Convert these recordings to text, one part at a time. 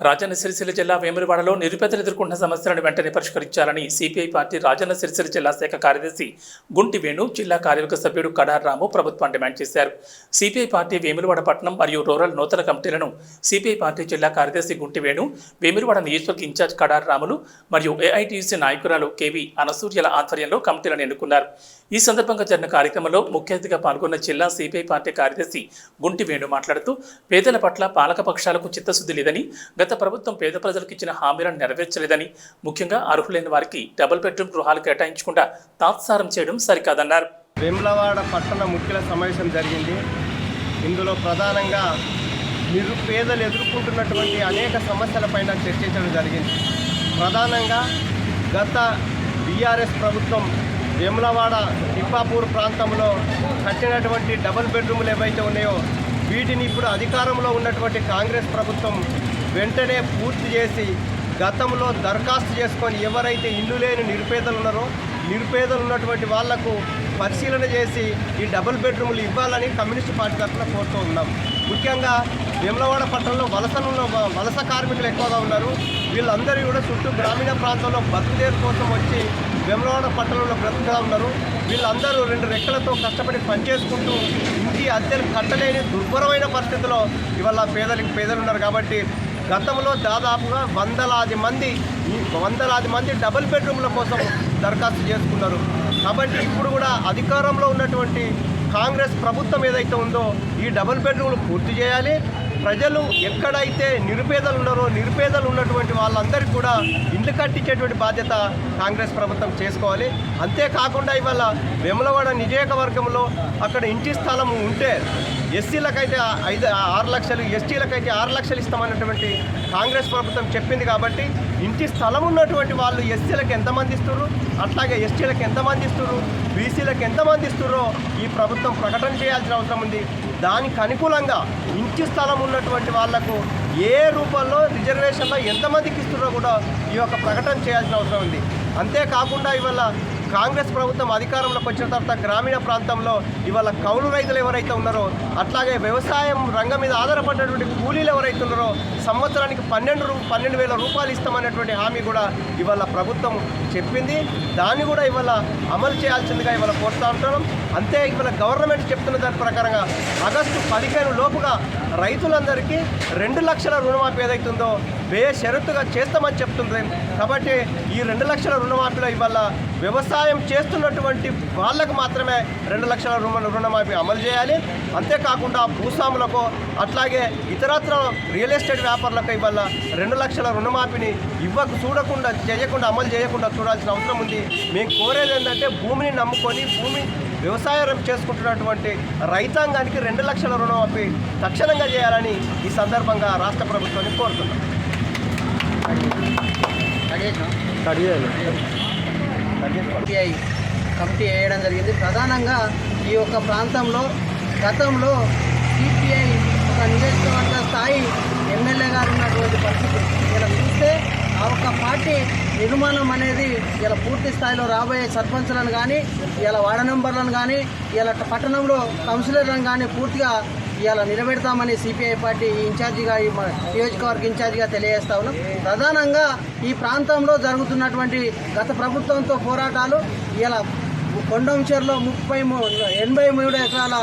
రాజన్న సిరిసిల్ల జిల్లా వేములవాడలో నిరుపేదలు ఎదుర్కొంటున్న సమస్యలను వెంటనే పరిష్కరించాలని సిపిఐ పార్టీ రాజన్న సిరిసిల్ల జిల్లా శాఖ కార్యదర్శి గుంటి వేణు జిల్లా కార్యవర్గ సభ్యుడు కడార్ రాము ప్రభుత్వం డిమాండ్ చేశారు. సిపిఐ పార్టీ వేములవాడ పట్టణం మరియు రూరల్ నూతన కమిటీలను సిపిఐ పార్టీ జిల్లా కార్యదర్శి గుంటి వేణు వేములవాడ నియోజకవర్గ ఇన్ఛార్జ్ కడార్ రాములు మరియు ఏఐటీయూసీ నాయకురాలు కేవీ అనసూర్యల ఆధ్వర్యంలో కమిటీలను ఎన్నుకున్నారు. ఈ సందర్భంగా జరిగిన కార్యక్రమంలో ముఖ్య అతిథిగా పాల్గొన్న జిల్లా సిపిఐ పార్టీ కార్యదర్శి గుంటి వేణు మాట్లాడుతూ పేదల పట్ల పాలకపక్షాలకు చిత్తశుద్ధి లేదని గత ప్రభుత్వం పేద ప్రజలకు ఇచ్చిన హామీలను నెరవేర్చలేదని ముఖ్యంగా అర్హులైన వారికి డబుల్ బెడ్రూమ్ గృహాలు కేటాయించకుండా తాత్సారం చేయడం సరికాదన్నారు. వేములవాడ పట్టణ ముఖ్యుల సమావేశం జరిగింది. ఇందులో ప్రధానంగా నిరుపేదలు ఎదుర్కొంటున్నటువంటి అనేక సమస్యలపైన చర్చించడం జరిగింది. ప్రధానంగా గత బీఆర్ఎస్ ప్రభుత్వం వేములవాడ తిప్పాపూర్ ప్రాంతంలో కట్టినటువంటి డబుల్ బెడ్రూములు ఏవైతే ఉన్నాయో వీటిని ఇప్పుడు అధికారంలో ఉన్నటువంటి కాంగ్రెస్ ప్రభుత్వం వెంటనే పూర్తి చేసి గతంలో దరఖాస్తు చేసుకొని ఎవరైతే ఇల్లు లేని నిరుపేదలు ఉన్నారో నిరుపేదలు ఉన్నటువంటి వాళ్ళకు పరిశీలన చేసి ఈ డబుల్ బెడ్రూమ్లు ఇవ్వాలని కమ్యూనిస్ట్ పార్టీ తరఫున కోరుతూ ఉన్నాం. ముఖ్యంగా వేములవాడ పట్టణంలో వలసలు వలస కార్మికులు ఎక్కువగా ఉన్నారు. వీళ్ళందరూ కూడా చుట్టూ గ్రామీణ ప్రాంతంలో బతుకుదేరు కోసం వచ్చి వేములవాడ పట్టణంలో బ్రతుకుగా ఉన్నారు. వీళ్ళందరూ రెండు రెక్కలతో కష్టపడి పనిచేసుకుంటూ ఇంటి అద్దెలు కట్టలేని దుర్భరమైన పరిస్థితిలో ఇవాళ పేదలకు పేదలు ఉన్నారు కాబట్టి గతంలో దాదాపుగా వందలాది మంది వందలాది మంది డబుల్ బెడ్రూమ్ల కోసం దరఖాస్తు చేసుకున్నారు. కాబట్టి ఇప్పుడు కూడా అధికారంలో ఉన్నటువంటి కాంగ్రెస్ ప్రభుత్వం ఏదైతే ఉందో ఈ డబుల్ బెడ్రూమ్లు పూర్తి చేయాలి. ప్రజలు ఎక్కడైతే నిరుపేదలు ఉన్నారో నిరుపేదలు ఉన్నటువంటి వాళ్ళందరికీ కూడా ఇల్లు కట్టించేటువంటి బాధ్యత కాంగ్రెస్ ప్రభుత్వం చేసుకోవాలి. అంతేకాకుండా ఇవాళ వెములవాడ నియోజకవర్గంలో అక్కడ ఇంటి స్థలం ఉంటే ఎస్సీలకైతే ఐదు ఆరు లక్షలు ఎస్టీలకైతే ఆరు లక్షలు ఇస్తామన్నటువంటి కాంగ్రెస్ ప్రభుత్వం చెప్పింది కాబట్టి ఇంటి స్థలం ఉన్నటువంటి వాళ్ళు ఎస్సీలకు ఎంతమంది ఇస్తున్నారు అట్లాగే ఎస్టీలకు ఎంతమంది ఇస్తున్నారు బీసీలకు ఎంతమంది ఇస్తున్నారో ఈ ప్రభుత్వం ప్రకటన చేయాల్సిన అవసరం ఉంది. దానికి అనుకూలంగా ఇంటి స్థలం ఉన్నటువంటి వాళ్ళకు ఏ రూపంలో రిజర్వేషన్లో ఎంతమందికి ఇస్తున్నారో కూడా ఈ యొక్క ప్రకటన చేయాల్సిన అవసరం ఉంది. అంతేకాకుండా ఇవాళ కాంగ్రెస్ ప్రభుత్వం అధికారంలోకి వచ్చిన తర్వాత గ్రామీణ ప్రాంతంలో ఇవాళ కౌలు రైతులు ఎవరైతే ఉన్నారో అట్లాగే వ్యవసాయం రంగం మీద ఆధారపడినటువంటి కూలీలు ఎవరైతే ఉన్నారో సంవత్సరానికి పన్నెండు రూ పన్నెండు వేల రూపాయలు ఇస్తామనేటువంటి హామీ కూడా ఇవాళ ప్రభుత్వం చెప్పింది. దాన్ని కూడా ఇవాళ అమలు చేయాల్సిందిగా ఇవాళ కోరుతా ఉంటున్నాం అంతే ఇవాళ గవర్నమెంట్ చెప్తున్న దాని ప్రకారంగా ఆగస్టు పదిహేను లోపుగా రైతులందరికీ రెండు లక్షల రుణమాఫీ ఏదైతుందో బేషరతుగా చేస్తామని చెప్తుంది కాబట్టి ఈ రెండు లక్షల రుణమాఫీలో ఇవాళ వ్యవసాయ చేస్తున్నటువంటి వాళ్ళకు మాత్రమే రెండు లక్షల రుణ రుణమాఫీ అమలు చేయాలి. అంతేకాకుండా భూస్వాములకు అట్లాగే ఇతరత్ర రియల్ ఎస్టేట్ వ్యాపారులకు ఇవాళ రెండు లక్షల రుణమాఫీని ఇవ్వకు చూడకుండా చేయకుండా అమలు చేయకుండా చూడాల్సిన అవసరం ఉంది. మేము కోరేది ఏంటంటే భూమిని నమ్ముకొని భూమి వ్యవసాయం చేసుకుంటున్నటువంటి రైతాంగానికి రెండు లక్షల రుణమాఫీ తక్షణంగా చేయాలని ఈ సందర్భంగా రాష్ట్ర ప్రభుత్వాన్ని కోరుతున్నాం. సిపిఐ కమిటీ వేయడం జరిగింది. ప్రధానంగా ఈ యొక్క ప్రాంతంలో గతంలో సిపిఐ ఒక నియోజకవర్గ స్థాయి ఎమ్మెల్యే గారు ఉన్నటువంటి పరిస్థితి ఇలా చూస్తే ఆ ఒక్క పార్టీ నిర్మాణం అనేది ఇలా పూర్తి స్థాయిలో రాబోయే సర్పంచ్లను కానీ ఇలా వార్డు మెంబర్లను కానీ ఇలా పట్టణంలో కౌన్సిలర్లను కానీ పూర్తిగా ఇవాళ నిలబెడతామని సిపిఐ పార్టీ ఇన్ఛార్జిగా మన నియోజకవర్గ ఇన్ఛార్జిగా తెలియజేస్తా ఉన్నాం. ప్రధానంగా ఈ ప్రాంతంలో జరుగుతున్నటువంటి గత ప్రభుత్వంతో పోరాటాలు ఇలా కొండంచెర్లో ముప్పై మూ- ఎనభై మూడు ఎకరాల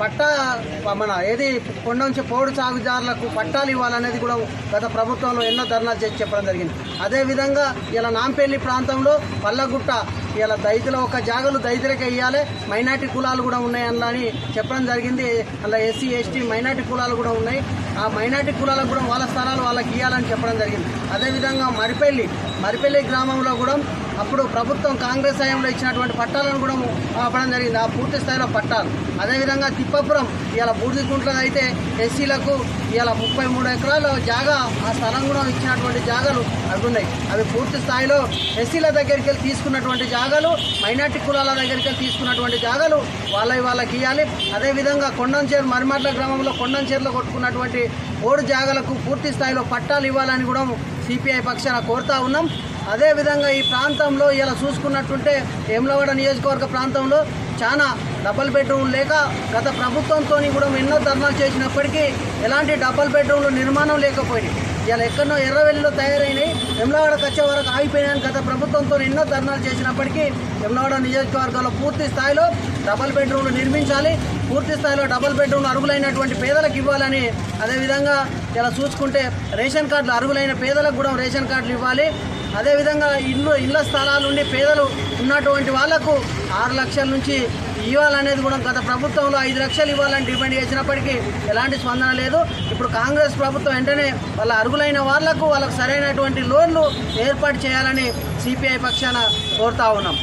పట్టా మన ఏది కొండంచె పోడు సాగుదారులకు పట్టాలు ఇవ్వాలనేది కూడా గత ప్రభుత్వంలో ఎన్నో ధర్నాలు చేసి చెప్పడం జరిగింది. అదేవిధంగా ఇలా నాంపల్లి ప్రాంతంలో పల్లగుట్ట ఇలా దళితుల ఒక జాగలు దళితులకే ఇవ్వాలి మైనార్టీ కులాలు కూడా ఉన్నాయి అని చెప్పడం జరిగింది. అలా ఎస్సీ ఎస్టీ మైనార్టీ కులాలు కూడా ఉన్నాయి. ఆ మైనార్టీ కులాలకు కూడా వాళ్ళ స్థలాలు వాళ్ళకి ఇవ్వాలని చెప్పడం జరిగింది. అదేవిధంగా మరిపల్లి మరిపల్లి గ్రామంలో కూడా అప్పుడు ప్రభుత్వం కాంగ్రెస్ హయాంలో ఇచ్చినటువంటి పట్టాలను కూడా ఆపడం జరిగింది. ఆ పూర్తి స్థాయిలో పట్టాలు. అదేవిధంగా తిప్పపురం ఇలా బూడిదికుంట్లో అయితే ఎస్సీలకు ఇలా ముప్పై మూడు ఎకరాల జాగా ఆ స్థలం కూడా ఇచ్చినటువంటి జాగాలు అవి ఉన్నాయి. అవి పూర్తి స్థాయిలో ఎస్సీల దగ్గరికి వెళ్ళి తీసుకున్నటువంటి జాగాలు మైనార్టీ కులాల దగ్గరికి వెళ్ళి తీసుకున్నటువంటి జాగాలు వాళ్ళవి వాళ్ళకి ఇవ్వాలి. అదేవిధంగా కొండంచేరు మరిమట్ల గ్రామంలో కొండంచేరులో కొట్టుకున్నటువంటి ఓడు జాగాలకు పూర్తి స్థాయిలో పట్టాలు ఇవ్వాలని కూడా సిపిఐ పక్షాన కోరుతా ఉన్నాం. అదేవిధంగా ఈ ప్రాంతంలో ఇలా చూసుకున్నట్టుంటే ఏమ్లవాడ నియోజకవర్గ ప్రాంతంలో చాలా డబల్ బెడ్రూమ్ లేక గత ప్రభుత్వంతో కూడా ఎన్నో ధర్నాలు చేసినప్పటికీ ఎలాంటి డబల్ బెడ్రూమ్లు నిర్మాణం లేకపోయి ఇలా ఎక్కడో ఎర్రవెల్లిలో తయారైనాయి ఎమ్లవాడకు వచ్చే వరకు ఆగిపోయినాయని గత ప్రభుత్వంతో ఎన్నో ధర్నాలు చేసినప్పటికీ ఎమ్లవాడ నియోజకవర్గంలో పూర్తి స్థాయిలో డబల్ బెడ్రూమ్లు నిర్మించాలి పూర్తి స్థాయిలో డబల్ బెడ్రూమ్లు అరుగులైనటువంటి పేదలకు ఇవ్వాలని అదేవిధంగా ఇలా చూసుకుంటే రేషన్ కార్డులు అరుగులైన పేదలకు కూడా రేషన్ కార్డులు ఇవ్వాలి. అదేవిధంగా ఇల్లు ఇళ్ళ స్థలాలు ఉండి పేదలు ఉన్నటువంటి వాళ్ళకు ఆరు లక్షల నుంచి ఇవ్వాలనేది కూడా గత ప్రభుత్వంలో ఐదు లక్షలు ఇవ్వాలని డిమాండ్ చేసినప్పటికీ ఎలాంటి స్పందన లేదు. ఇప్పుడు కాంగ్రెస్ ప్రభుత్వం వెంటనే వాళ్ళ అర్హులైన వాళ్ళకు వాళ్ళకు సరైనటువంటి లోన్లు ఏర్పాటు చేయాలని సిపిఐ పక్షాన కోరుతా ఉన్నాం.